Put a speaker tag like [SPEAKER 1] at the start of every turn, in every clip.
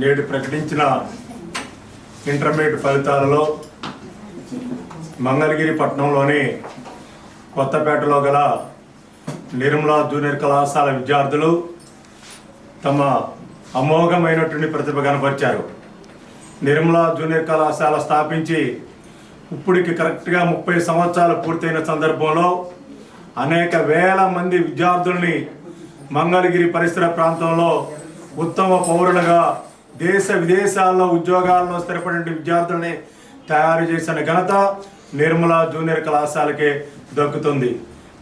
[SPEAKER 1] నేడు ప్రకటించిన ఇంటర్మీడియట్ ఫలితాలలో మంగళగిరి పట్టణంలోని కొత్తపేటలో గల నిర్మలా జూనియర్ కళాశాల విద్యార్థులు తమ అమోఘమైనటువంటి ప్రతిభ కనపరిచారు. నిర్మలా జూనియర్ కళాశాల స్థాపించి ఇప్పటికి కరెక్ట్గా ముప్పై సంవత్సరాలు పూర్తయిన సందర్భంలో అనేక వేల మంది విద్యార్థుల్ని మంగళగిరి పరిసర ప్రాంతంలో ఉత్తమ పౌరులుగా దేశ విదేశాల్లో ఉద్యోగాల్లో స్థిరపడిన విద్యార్థులని తయారు చేసిన ఘనత నిర్మలా జూనియర్ కళాశాలకే దక్కుతుంది.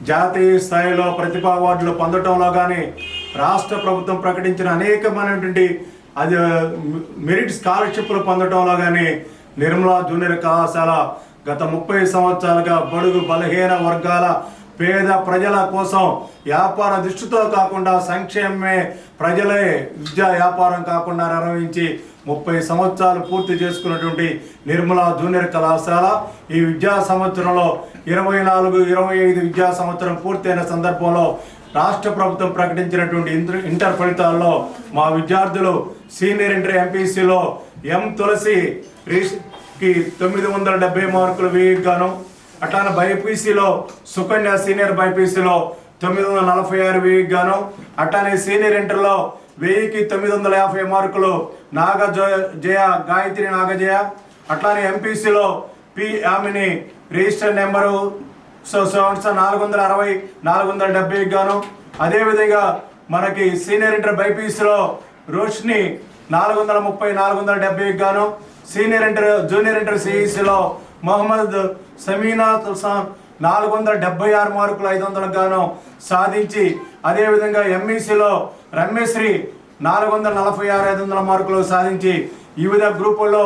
[SPEAKER 1] జాతీయ స్థాయిలో ప్రతిభా అవార్డులు పొందటంలో కానీ రాష్ట్ర ప్రభుత్వం ప్రకటించిన అనేకమైనటువంటి అది మెరిట్ స్కాలర్షిప్లు పొందటంలో కానీ నిర్మలా జూనియర్ కళాశాల గత ముప్పై సంవత్సరాలుగా బడుగు బలహీన వర్గాల పేద ప్రజల కోసం వ్యాపార దృష్టితో కాకుండా సంక్షేమమే ప్రజలే విద్యా వ్యాపారం కాకుండా నిర్వహించి ముప్పై సంవత్సరాలు పూర్తి చేసుకున్నటువంటి నిర్మలా జూనియర్ కళాశాల ఈ విద్యా సంవత్సరంలో ఇరవై నాలుగు ఇరవై ఐదు విద్యా సంవత్సరం పూర్తయిన సందర్భంలో రాష్ట్ర ప్రభుత్వం ప్రకటించినటువంటి ఇంటర్ ఇంటర్ ఫలితాల్లో మా విద్యార్థులు సీనియర్ ఇంటర్ ఎంపీసీలో ఎం తులసి రీస్కి తొమ్మిది వందల డెబ్బై మార్కులు వేయగాను గాను అట్లానే బైపీసీలో సుకన్య సీనియర్ బైపీసీలో తొమ్మిది వందల నలభై ఆరు వెయ్యికి గాను అట్లానే సీనియర్ ఇంటర్లో వెయ్యికి తొమ్మిది వందల యాభై మార్కులు నాగ జయ- గాయత్రి నాగజయ అట్లానే ఎంపీసీలో పి ఆమెని రిజిస్టర్ నెంబరు సో సంవత్సరం నాలుగు వందల అరవై నాలుగు వందల డెబ్బైకి గాను అదేవిధంగా మనకి సీనియర్ ఇంటర్ బైపీసీలో రోష్ని నాలుగు వందల ముప్పై నాలుగు వందల డెబ్బైకి గాను సీనియర్ ఇంటర్ జూనియర్ ఇంటర్ సిఈసిలో మహమ్మద్ సమీనా తుల్సాన్ నాలుగు వందల డెబ్బై ఆరు మార్కులు ఐదు వందలకు గాను సాధించి అదేవిధంగా ఎంఈసిలో రమ్యశ్రీ నాలుగు వందల నలభై ఆరు ఐదు వందల మార్కులు సాధించి వివిధ గ్రూపుల్లో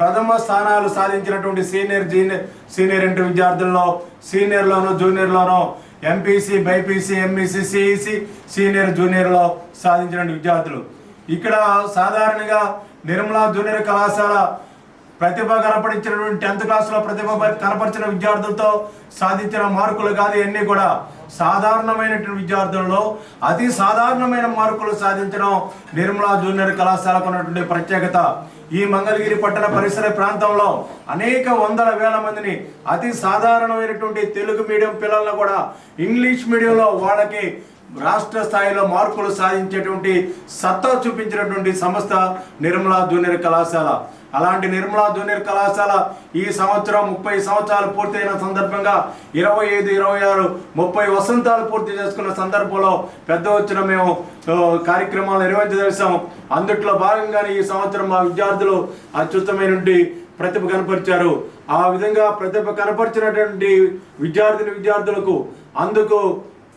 [SPEAKER 1] ప్రథమ స్థానాలు సాధించినటువంటి సీనియర్ జూనియర్ సీనియర్ ఇంటర్ విద్యార్థుల్లో సీనియర్లోను జూనియర్లోను MPC BiPC MEC CEC senior జూనియర్లో సాధించిన విద్యార్థులు. ఇక్కడ సాధారణంగా నిర్మలా జూనియర్ కళాశాల ప్రతిభ కనపడించినటువంటి టెన్త్ క్లాస్లో ప్రతిభ కనపరిచిన విద్యార్థులతో సాధించిన మార్కులు కాదు ఇవన్నీ కూడా సాధారణమైనటువంటి విద్యార్థులలో అతి సాధారణమైన మార్కులు సాధించడం నిర్మలా జూనియర్ కళాశాలకు ఉన్నటువంటి ప్రత్యేకత. ఈ మంగళగిరి పట్టణ పరిసర ప్రాంతంలో అనేక వందల వేల మందిని అతి సాధారణమైనటువంటి తెలుగు మీడియం పిల్లలను కూడా ఇంగ్లీష్ మీడియంలో వాళ్ళకి రాష్ట్ర స్థాయిలో మార్కులు సాధించేటువంటి సత్తా చూపించినటువంటి సంస్థ నిర్మలా జూనియర్ కళాశాల. అలాంటి నిర్మలా జూనియర్ కళాశాల ఈ సంవత్సరం ముప్పై సంవత్సరాలు పూర్తయిన సందర్భంగా ఇరవై ఐదు ఇరవై ఆరు ముప్పై వసంతాలు పూర్తి చేసుకున్న సందర్భంలో పెద్ద వచ్చిన మేము కార్యక్రమాలు నిర్వహించదలిసాము అందుట్లో భాగంగానే ఈ సంవత్సరం మా విద్యార్థులు అత్యుత్తమైన ప్రతిభ కనపరిచారు. ఆ విధంగా ప్రతిభ కనపరిచినటువంటి విద్యార్థిని విద్యార్థులకు అందుకు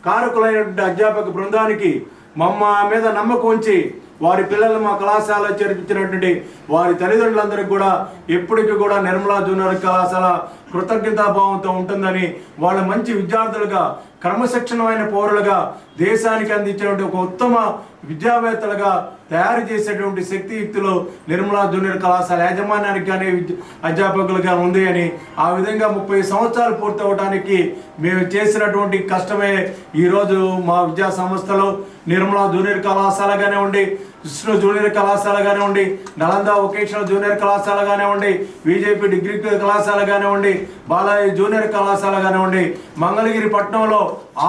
[SPEAKER 1] కారకులైనటువంటి అధ్యాపక బృందానికి మమ్మ మీద నమ్మకం ఉంచి వారి పిల్లలు మా కళాశాలలో చేర్పించినటువంటి వారి తల్లిదండ్రులందరికీ కూడా ఎప్పటికీ కూడా నిర్మలా జూనియర్ కళాశాల కృతజ్ఞతాభావంతో ఉంటుందని వాళ్ళ మంచి విద్యార్థులుగా క్రమశిక్షణమైన పౌరులుగా దేశానికి అందించినటువంటి ఒక ఉత్తమ విద్యావేత్తలుగా తయారు చేసేటువంటి శక్తియుక్తులు నిర్మలా జూనియర్ కళాశాల యాజమాన్యానికి కానీ అధ్యాపకులుగా ఉంది అని ఆ విధంగా ముప్పై సంవత్సరాలు పూర్తవడానికి మేము చేసినటువంటి కష్టమే ఈరోజు మా విద్యా సంస్థలో. నిర్మలా జూనియర్ కళాశాల కానివ్వండి కృష్ణ జూనియర్ కళాశాల కానివ్వండి నలంద వొకేషనల్ జూనియర్ కళాశాల కానివ్వండి బీజేపీ డిగ్రీ కళాశాల కానివ్వండి బాలాజీ జూనియర్ కళాశాల కానివ్వండి మంగళగిరి పట్టణంలో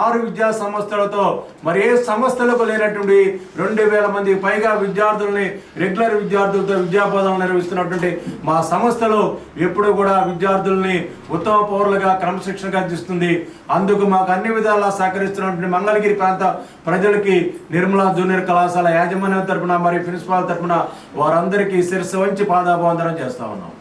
[SPEAKER 1] ఆరు విద్యా సంస్థలతో మరి ఏ సంస్థలకు లేనటువంటి రెండు వేల మందికి పైగా విద్యార్థుల్ని రెగ్యులర్ విద్యార్థులతో విద్యాబోధనలు నిర్వహిస్తున్నటువంటి మా సంస్థలు ఎప్పుడు కూడా విద్యార్థుల్ని ఉత్తమ పౌరులుగా క్రమశిక్షణగా అందిస్తుంది. అందుకు మాకు అన్ని విధాలా సహకరిస్తున్నటువంటి మంగళగిరి ప్రాంత ప్రజలకి నిర్మలా జూనియర్ కళాశాల యాజమాన్యం తరపున మరియు ప్రిన్సిపాల్ తరఫున వారందరికీ శిరస్సు వంచి పాదాభవందనం చేస్తా ఉన్నాం.